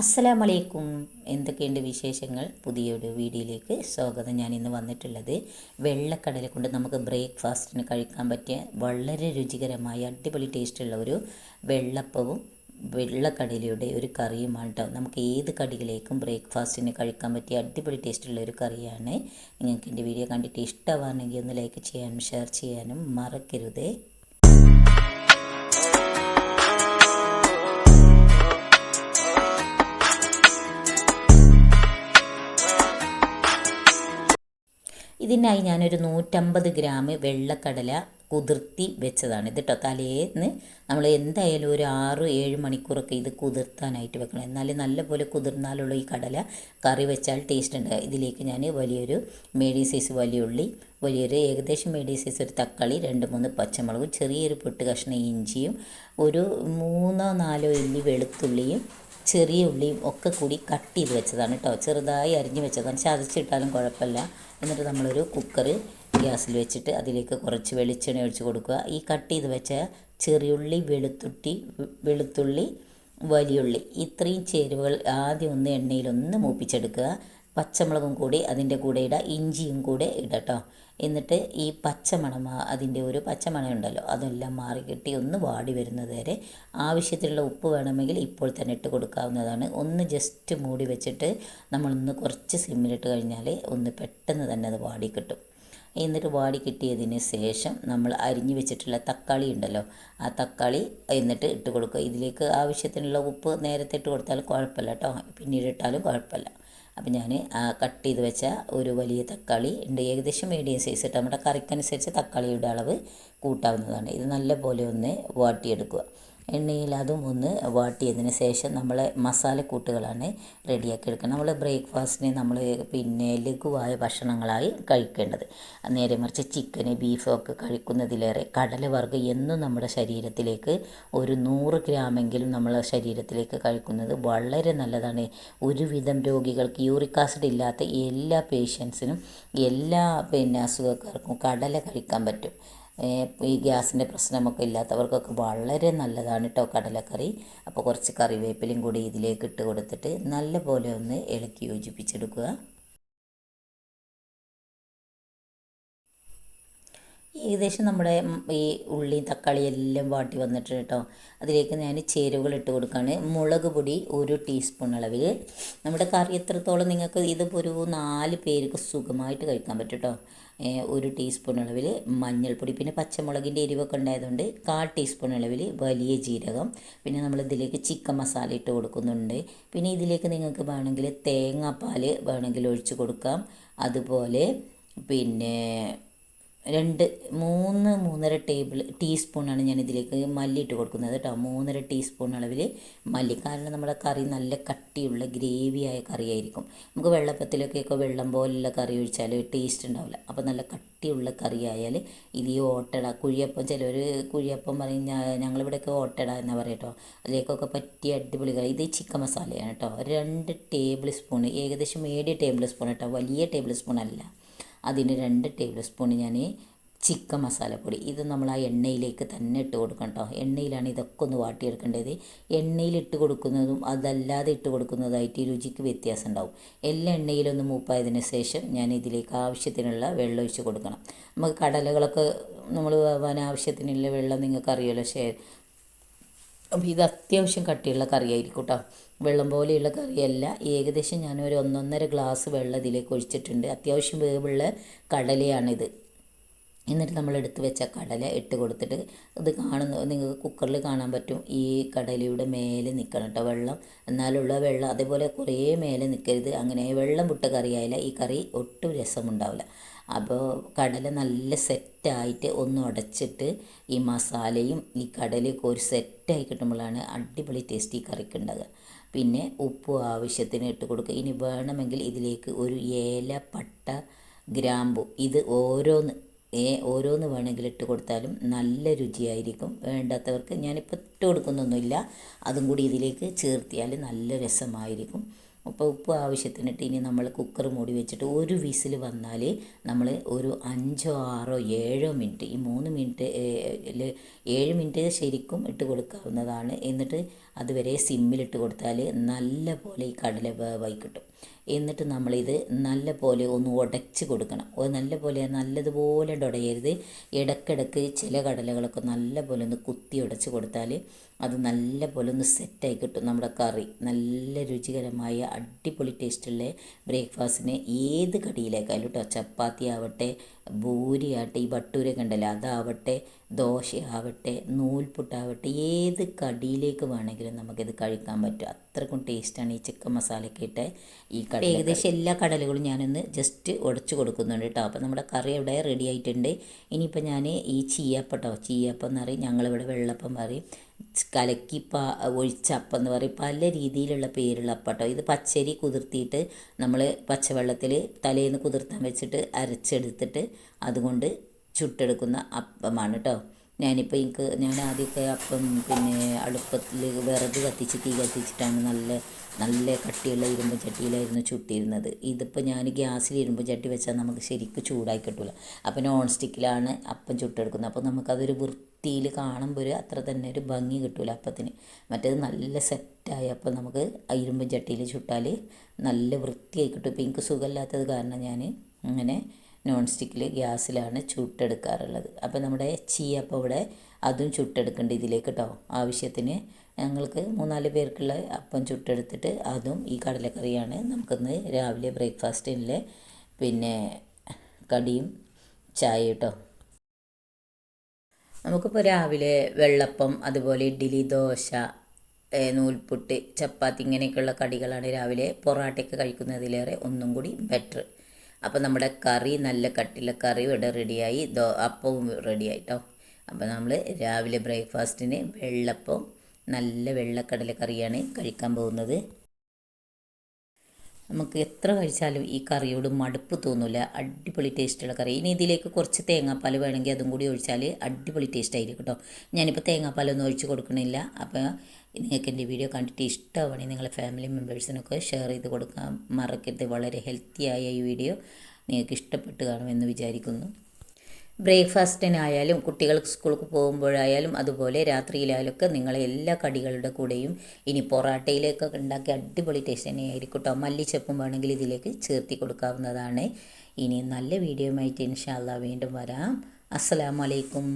അസ്സലാം വലൈക്കും എന്തൊക്കെയുണ്ട് വിശേഷങ്ങൾ? പുതിയൊരു വീഡിയോയിലേക്ക് സ്വാഗതം. ഞാൻ ഇന്ന് വന്നിട്ടുള്ളത് വെള്ളക്കടല കൊണ്ട് നമുക്ക് ബ്രേക്ക്ഫാസ്റ്റിന് കഴിക്കാൻ പറ്റിയ വളരെ രുചികരമായ അടിപൊളി ടേസ്റ്റുള്ള ഒരു വെള്ളപ്പവും വെള്ളക്കടലയുടെ ഒരു കറിയുമാണ് കേട്ടോ നമുക്ക് ഏത് കടികളേക്കും ബ്രേക്ക്ഫാസ്റ്റിന് കഴിക്കാൻ പറ്റിയ അടിപൊളി ടേസ്റ്റുള്ള ഒരു കറിയാണ്. നിങ്ങൾക്ക് എന്റെ വീഡിയോ കണ്ടിട്ട് ഇഷ്ടമാണെങ്കിൽ ഒന്ന് ലൈക്ക് ചെയ്യാനും ഷെയർ ചെയ്യാനും മറക്കരുതേ. ഇതിനായി ഞാനൊരു നൂറ്റമ്പത് ഗ്രാം വെള്ളക്കടല കുതിർത്തി വെച്ചതാണ്. ഇത് കേട്ടോ തലേന്ന് നമ്മൾ എന്തായാലും ഒരു ആറ് ഏഴ് മണിക്കൂറൊക്കെ ഇത് കുതിർത്താനായിട്ട് വെക്കണം. എന്നാലേ നല്ലപോലെ കുതിർന്നാലുള്ള ഈ കടല കറി വെച്ചാൽ ടേസ്റ്റ് ഉണ്ട് ഇതിലേക്ക് ഞാൻ വലിയൊരു മീഡിയം സൈസ് വലിയ ഉള്ളി വലിയൊരു ഏകദേശം മീഡിയം സൈസ് ഒരു തക്കാളി രണ്ട് മൂന്ന് പച്ചമുളകും ചെറിയൊരു പൊട്ട് കഷ്ണം ഇഞ്ചിയും ഒരു മൂന്നോ നാലോ ഇല്ലി വെളുത്തുള്ളിയും ചെറിയ ഉള്ളിയും ഒക്കെ കൂടി കട്ട് ചെയ്ത് വെച്ചതാണ് കേട്ടോ. ചെറുതായി അരിഞ്ഞ് വെച്ചതാണ്. ചതച്ചിട്ടാലും കുഴപ്പമില്ല. എന്നിട്ട് നമ്മളൊരു കുക്കർ ഗ്യാസിൽ വെച്ചിട്ട് അതിലേക്ക് കുറച്ച് വെളിച്ചെണ്ണ ഒഴിച്ച് കൊടുക്കുക. ഈ കട്ട് ചെയ്ത് വെച്ച ചെറിയുള്ളി വെളുത്തുട്ടി വെളുത്തുള്ളി വലിയുള്ളി ഇത്രയും ചേരുവകൾ ആദ്യം ഒന്ന് എണ്ണയിലൊന്ന് മൂപ്പിച്ചെടുക്കുക. പച്ചമുളകും കൂടി അതിന്റെ കൂടെ ഇടുക ഇഞ്ചിയും കൂടെ ഇടട്ടോ എന്നിട്ട് ഈ പച്ചമണം അതിന്റെ ഒരു പച്ചമണം ഉണ്ടല്ലോ അതെല്ലാം മാറി കിട്ടി ഒന്ന് വാടി വരുന്നത് വരെ ആവശ്യത്തിലുള്ള ഉപ്പ് വേണമെങ്കിൽ ഇപ്പോൾ തന്നെ ഇട്ട് കൊടുക്കാവുന്നതാണ്. ഒന്ന് ജസ്റ്റ് മൂടി വെച്ചിട്ട് നമ്മളൊന്ന് കുറച്ച് സിമ്മിലിട്ട് കഴിഞ്ഞാൽ ഒന്ന് പെട്ടെന്ന് തന്നെ അത് വാടി കിട്ടും. എന്നിട്ട് വാടി കിട്ടിയതിന് ശേഷം നമ്മൾ അരിഞ്ഞു വെച്ചിട്ടുള്ള തക്കാളി ഉണ്ടല്ലോ ആ തക്കാളി എന്നിട്ട് ഇട്ട് കൊടുക്കുക. ഇതിലേക്ക് ആവശ്യത്തിനുള്ള ഉപ്പ് നേരത്തെ ഇട്ട് കൊടുത്താൽ കുഴപ്പമില്ല കേട്ടോ പിന്നീട് ഇട്ടാലും കുഴപ്പമില്ല. അപ്പം ഞാൻ കട്ട് ചെയ്ത് വെച്ച ഒരു വലിയ തക്കാളി ഉണ്ട്. ഏകദേശം മീഡിയം സൈസ് ഇട്ട് നമ്മുടെ കറിക്കനുസരിച്ച് തക്കാളിയുടെ അളവ് കൂട്ടാവുന്നതാണ്. ഇത് നല്ലപോലെ ഒന്ന് വാട്ടിയെടുക്കുക. എണ്ണയിൽ അതും ഒന്ന് വാട്ടിയതിന് ശേഷം നമ്മൾ മസാലക്കൂട്ടുകളാണ് റെഡിയാക്കി എടുക്കുന്നത്. നമ്മൾ ബ്രേക്ക്ഫാസ്റ്റിന് നമ്മൾ പിന്നെ ലഘുവായ ഭക്ഷണങ്ങളായി കഴിക്കേണ്ടത്. നേരെ മറിച്ച് ചിക്കന് ബീഫൊക്കെ കഴിക്കുന്നതിലേറെ കടലവർഗം എന്നും നമ്മുടെ ശരീരത്തിലേക്ക് ഒരു നൂറ് ഗ്രാമെങ്കിലും നമ്മളെ ശരീരത്തിലേക്ക് കഴിക്കുന്നത് വളരെ നല്ലതാണ്. ഒരുവിധം രോഗികൾക്ക് യൂറിക് ആസിഡ് ഇല്ലാത്ത എല്ലാ പേഷ്യൻസിനും എല്ലാ പിന്നെ അസുഖക്കാർക്കും കടല കഴിക്കാൻ പറ്റും. ഈ ഗ്യാസിന്റെ പ്രശ്നമൊക്കെ ഇല്ലാത്തവർക്കൊക്കെ വളരെ നല്ലതാണ് കേട്ടോ കടലക്കറി. അപ്പോൾ കുറച്ച് കറിവേപ്പിലയും കൂടി ഇതിലേക്ക് ഇട്ട് കൊടുത്തിട്ട് നല്ലപോലെ ഒന്ന് ഇളക്കി യോജിപ്പിച്ചെടുക്കുക. ഏകദേശം നമ്മുടെ ഈ ഉള്ളി തക്കാളി എല്ലാം വാട്ടി വന്നിട്ട് കേട്ടോ. അതിലേക്ക് ഞാൻ ചേരുവകൾ ഇട്ട് കൊടുക്കുകയാണ്. മുളക് പൊടി ഒരു ടീസ്പൂൺ അളവിൽ നമ്മുടെ കറി എത്രത്തോളം നിങ്ങൾക്ക് ഇതിപ്പോൾ ഒരു നാല് പേർക്ക് സുഖമായിട്ട് കഴിക്കാൻ പറ്റും കേട്ടോ. ഒരു ടീസ്പൂൺ അളവിൽ മഞ്ഞൾപ്പൊടി പിന്നെ പച്ചമുളകിന്റെ എരിവൊക്കെ ഉണ്ടായതുകൊണ്ട് കാൽ ടീസ്പൂൺ അളവിൽ വലിയ ജീരകം. പിന്നെ നമ്മൾ ഇതിലേക്ക് ചിക്കൻ മസാല ഇട്ട് കൊടുക്കുന്നുണ്ട്. പിന്നെ ഇതിലേക്ക് നിങ്ങൾക്ക് വേണമെങ്കിൽ തേങ്ങാപ്പാൽ വേണമെങ്കിൽ ഒഴിച്ച് കൊടുക്കാം. അതുപോലെ പിന്നെ രണ്ട് മൂന്ന് മൂന്നര ടേബിൾ ടീസ്പൂണാണ് ഞാൻ ഇതിലേക്ക് മല്ലി ഇട്ട് കൊടുക്കുന്നത് കേട്ടോ. മൂന്നര ടീസ്പൂൺ അളവിൽ മല്ലി. കാരണം നമ്മുടെ കറി നല്ല കട്ടിയുള്ള ഗ്രേവിയായ കറിയായിരിക്കും. നമുക്ക് വെള്ളപ്പത്തിലൊക്കെ വെള്ളപ്പത്തിലൊക്കെയൊക്കെ വെള്ളം പോലുള്ള കറി ഒഴിച്ചാൽ ടേസ്റ്റ് ഉണ്ടാവില്ല. അപ്പോൾ നല്ല കട്ടിയുള്ള കറി ആയാൽ ഇത് ഈ ഓട്ടട കുഴിയപ്പം ചിലർ കുഴിയപ്പം പറയും ഞങ്ങളിവിടെയൊക്കെ ഓട്ടട എന്നാ പറയുക കേട്ടോ അതിലേക്കൊക്കെ പറ്റിയ അടിപൊളി കറി. ഇത് ചിക്കൻ മസാലയാണ് കേട്ടോ രണ്ട് ടേബിൾ സ്പൂൺ ഏകദേശം മീഡിയം ടേബിൾ സ്പൂൺ കേട്ടോ വലിയ ടേബിൾ സ്പൂൺ അല്ല. അതിന് രണ്ട് ടേബിൾ സ്പൂൺ ഞാൻ ചിക്കൻ മസാലപ്പൊടി. ഇത് നമ്മൾ ആ എണ്ണയിലേക്ക് തന്നെ ഇട്ട് കൊടുക്കണം കേട്ടോ എണ്ണയിലാണ് ഇതൊക്കെ ഒന്ന് വാട്ടിയെടുക്കേണ്ടത്. എണ്ണയിൽ ഇട്ട് കൊടുക്കുന്നതും അതല്ലാതെ ഇട്ട് കൊടുക്കുന്നതായിട്ട് രുചിക്ക് വ്യത്യാസം ഉണ്ടാവും. എല്ലാ എണ്ണയിലൊന്ന് മൂപ്പായതിന് ശേഷം ഞാൻ ഇതിലേക്ക് ആവശ്യത്തിനുള്ള വെള്ളം ഒഴിച്ച് കൊടുക്കണം. നമുക്ക് കടലകളൊക്കെ നമ്മൾ വേവാൻ ആവശ്യത്തിനുള്ള വെള്ളം നിങ്ങൾക്ക് അറിയാമല്ലോ ഷെയർ അപ്പോൾ ഇത് അത്യാവശ്യം കട്ടിയുള്ള കറിയായിരിക്കും കേട്ടോ വെള്ളം പോലെയുള്ള കറിയല്ല. ഏകദേശം ഞാനൊരു ഒന്നൊന്നര ഗ്ലാസ് വെള്ളം ഇതിലേക്ക് ഒഴിച്ചിട്ടുണ്ട്. അത്യാവശ്യം വേവുള്ള കടലയാണിത്. എന്നിട്ട് നമ്മൾ എടുത്തു വെച്ച കടല ഇട്ട് കൊടുത്തിട്ട് ഇത് കാണുന്ന നിങ്ങൾക്ക് കുക്കറിൽ കാണാൻ പറ്റും. ഈ കടലയുടെ മേലെ നിൽക്കണം കേട്ടോ വെള്ളം. എന്നാലുള്ള വെള്ളം അതേപോലെ കുറേ മേലെ നിൽക്കരുത് അങ്ങനെ വെള്ളം വിട്ട കറിയായാലും ഈ കറി ഒട്ടും രസമുണ്ടാവില്ല. അപ്പോൾ കടല നല്ല സെറ്റായിട്ട് ഒന്ന് ഉടച്ചിട്ട് ഈ മസാലയും ഈ കടലയൊക്കെ ഒരു സെറ്റായി കിട്ടുമ്പോഴാണ് അടിപൊളി ടേസ്റ്റ് കറിക്ക് ഉണ്ടാകുക പിന്നെ ഉപ്പ് ആവശ്യത്തിന് ഇട്ട് കൊടുക്കുക. ഇനി വേണമെങ്കിൽ ഇതിലേക്ക് ഒരു ഏല പട്ട ഗ്രാമ്പു ഇത് ഓരോന്ന് ഏ ഓരോന്ന് വേണമെങ്കിൽ ഇട്ട് കൊടുത്താലും നല്ല രുചിയായിരിക്കും. വേണ്ടാത്തവർക്ക് ഞാനിപ്പോൾ ഇട്ട് കൊടുക്കുന്നൊന്നുമില്ല. അതും കൂടി ഇതിലേക്ക് ചേർത്തിയാൽ നല്ല രസമായിരിക്കും. അപ്പോൾ ഉപ്പ് ആവശ്യത്തിനിട്ട് ഇനി നമ്മൾ കുക്കർ മൂടി വെച്ചിട്ട് ഒരു വിസിൽ വന്നാൽ നമ്മൾ ഒരു അഞ്ചോ ആറോ ഏഴോ മിനിറ്റ് ഈ മൂന്ന് മിനിറ്റ് ഏഴ് മിനിറ്റ് ശരിക്കും ഇട്ട് കൊടുക്കാവുന്നതാണ്. എന്നിട്ട് അതുവരെ സിമ്മിലിട്ട് കൊടുത്താൽ നല്ല പോലെ ഈ കടല വേവായി കിട്ടും എന്നിട്ട് നമ്മളിത് നല്ല പോലെ ഒന്ന് ഉടച്ച് കൊടുക്കണം. നല്ല പോലെ നല്ലതുപോലെ ഉടയരുത് ഇടയ്ക്കിടയ്ക്ക് ചില കടലകളൊക്കെ നല്ല പോലെ ഒന്ന് കുത്തി ഉടച്ച് കൊടുത്താൽ അത് നല്ല പോലെ ഒന്ന് സെറ്റായി കിട്ടും നമ്മുടെ കറി. നല്ല രുചികരമായ അടിപൊളി ടേസ്റ്റുള്ള ബ്രേക്ക്ഫാസ്റ്റിന് ഏത് കടിയിലേക്കായാലും കേട്ടോ ചപ്പാത്തി ആവട്ടെ ഭൂരി ആവട്ടെ ഈ ഭട്ടൂര കണ്ടല്ലോ അതാവട്ടെ ദോശയാവട്ടെ നൂൽപുട്ടാവട്ടെ ഏത് കടിയിലേക്ക് വേണമെങ്കിലും നമുക്കിത് കഴിക്കാൻ പറ്റും. അത്രക്കും ടേസ്റ്റാണ് ഈ ചിക്കൻ മസാലയ്ക്ക് ഇട്ട് ഈ ഏകദേശം എല്ലാ കടലുകളും ഞാനൊന്ന് ജസ്റ്റ് ഉടച്ചു കൊടുക്കുന്നുണ്ട് കേട്ടോ. അപ്പോൾ നമ്മുടെ കറി ഇവിടെ റെഡി ആയിട്ടുണ്ട്. ഇനിയിപ്പോൾ ഞാൻ ഈ ചീയപ്പം കേട്ടോ ചീയപ്പം എന്ന് പറയും. ഞങ്ങളിവിടെ വെള്ളപ്പം പറയും. കലക്കി പ ഒഴിച്ചപ്പം എന്ന് പറയും. പല രീതിയിലുള്ള പേരുള്ള അപ്പം കേട്ടോ ഇത് പച്ചരി കുതിർത്തിയിട്ട് നമ്മൾ പച്ചവെള്ളത്തിൽ തലേന്ന് കുതിർത്താൻ വെച്ചിട്ട് അരച്ചെടുത്തിട്ട് അതുകൊണ്ട് ചുട്ടെടുക്കുന്ന അപ്പമാണ് കേട്ടോ. ഞാനിപ്പോൾ എനിക്ക് ഞാൻ ആദ്യമൊക്കെ അപ്പം പിന്നെ അടുപ്പത്തിൽ വിറക് കത്തിച്ച് തീ കത്തിച്ചിട്ടാണ് നല്ല നല്ല കട്ടിയുള്ള ഇരുമ്പ് ചട്ടിയിലായിരുന്നു ചുട്ടിരുന്നത്. ഇതിപ്പോൾ ഞാൻ ഗ്യാസിൽ ഇരുമ്പ് ചട്ടി വെച്ചാൽ നമുക്ക് ശരിക്കും ചൂടായി കിട്ടില്ല അപ്പം നോൺ സ്റ്റിക്കിലാണ് അപ്പം ചുട്ടെടുക്കുന്നത്. അപ്പോൾ നമുക്കതൊരു വൃത്തിയിൽ കാണുമ്പോൾ ഒരു അത്ര തന്നെ ഒരു ഭംഗി കിട്ടില്ല അപ്പത്തിന്. മറ്റേത് നല്ല സെറ്റായി. അപ്പം നമുക്ക് ഇരുമ്പ് ചട്ടിയിൽ ചുട്ടാൽ നല്ല വൃത്തിയായി കിട്ടും. ഇപ്പം എനിക്ക് സുഖമില്ലാത്തത് കാരണം ഞാൻ അങ്ങനെ നോൺ സ്റ്റിക്കിൽ ഗ്യാസിലാണ് ചുട്ടെടുക്കാറുള്ളത്. അപ്പോൾ നമ്മുടെ ചീയപ്പം ഇവിടെ അതും ചുട്ടെടുക്കേണ്ട ഇതിലേക്ക് കേട്ടോ ആവശ്യത്തിന് ഞങ്ങൾക്ക് മൂന്നാൽ പേർക്കുള്ള അപ്പം ചുട്ടെടുത്തിട്ട് അതും ഈ കടലക്കറിയാണ്. നമുക്കിന്ന് രാവിലെ ബ്രേക്ക്ഫാസ്റ്റിലെ പിന്നെ കടിയും ചായ കേട്ടോ നമുക്കിപ്പോൾ രാവിലെ വെള്ളപ്പം അതുപോലെ ഇഡ്ഡലി ദോശ നൂൽപുട്ട് ചപ്പാത്തി ഇങ്ങനെയൊക്കെയുള്ള കടികളാണ് രാവിലെ പൊറാട്ടയൊക്കെ കഴിക്കുന്നതിലേറെ ഒന്നും കൂടി ബെറ്റർ. അപ്പോൾ നമ്മുടെ കറി നല്ല കട്ടിയുള്ള കറി ഇവിടെ റെഡിയായി ദോ അപ്പവും റെഡിയായിട്ടോ അപ്പം അപ്പോൾ നമ്മൾ രാവിലെ ബ്രേക്ക്ഫാസ്റ്റിന് വെള്ളപ്പം നല്ല വെള്ളക്കടല കറിയാണ് കഴിക്കാൻ പോകുന്നത്. നമുക്ക് എത്ര കഴിച്ചാലും ഈ കറിയോട് മടുപ്പ് തോന്നില്ല അടിപൊളി ടേസ്റ്റുള്ള കറി. ഇനി ഇതിലേക്ക് കുറച്ച് തേങ്ങാപ്പാൽ വേണമെങ്കിൽ അതും കൂടി ഒഴിച്ചാൽ അടിപൊളി ടേസ്റ്റ് ആയിരിക്കും കേട്ടോ. ഞാനിപ്പോൾ തേങ്ങാപ്പാലൊന്നും ഒഴിച്ച് കൊടുക്കണില്ല. അപ്പോൾ നിങ്ങൾക്ക് എന്റെ വീഡിയോ കണ്ടിട്ട് ഇഷ്ടമാണെങ്കിൽ നിങ്ങളെ ഫാമിലി മെമ്പേഴ്സിനൊക്കെ ഷെയർ ചെയ്ത് കൊടുക്കാൻ മറക്കരുത്. വളരെ ഹെൽത്തിയായ ഈ വീഡിയോ നിങ്ങൾക്ക് ഇഷ്ടപ്പെട്ട് കാണുമെന്ന് വിചാരിക്കുന്നു. ബ്രേക്ക്ഫാസ്റ്റിനായാലും കുട്ടികൾ സ്കൂൾക്ക് പോകുമ്പോഴായാലും അതുപോലെ രാത്രിയിലായാലും ഒക്കെ നിങ്ങളെ എല്ലാ കടികളുടെ കൂടെയും ഇനി പൊറാട്ടയിലേക്കൊക്കെ ഉണ്ടാക്കി അടിപൊളി ടേസ്റ്റ് തന്നെയായിരിക്കും കേട്ടോ മല്ലിച്ചപ്പും വേണമെങ്കിൽ ഇതിലേക്ക് ചേർത്തി കൊടുക്കാവുന്നതാണ്. ഇനി നല്ല വീഡിയോ ആയിട്ട് ഇൻഷാല്ല വീണ്ടും വരാം. അസ്സലാമലൈക്കും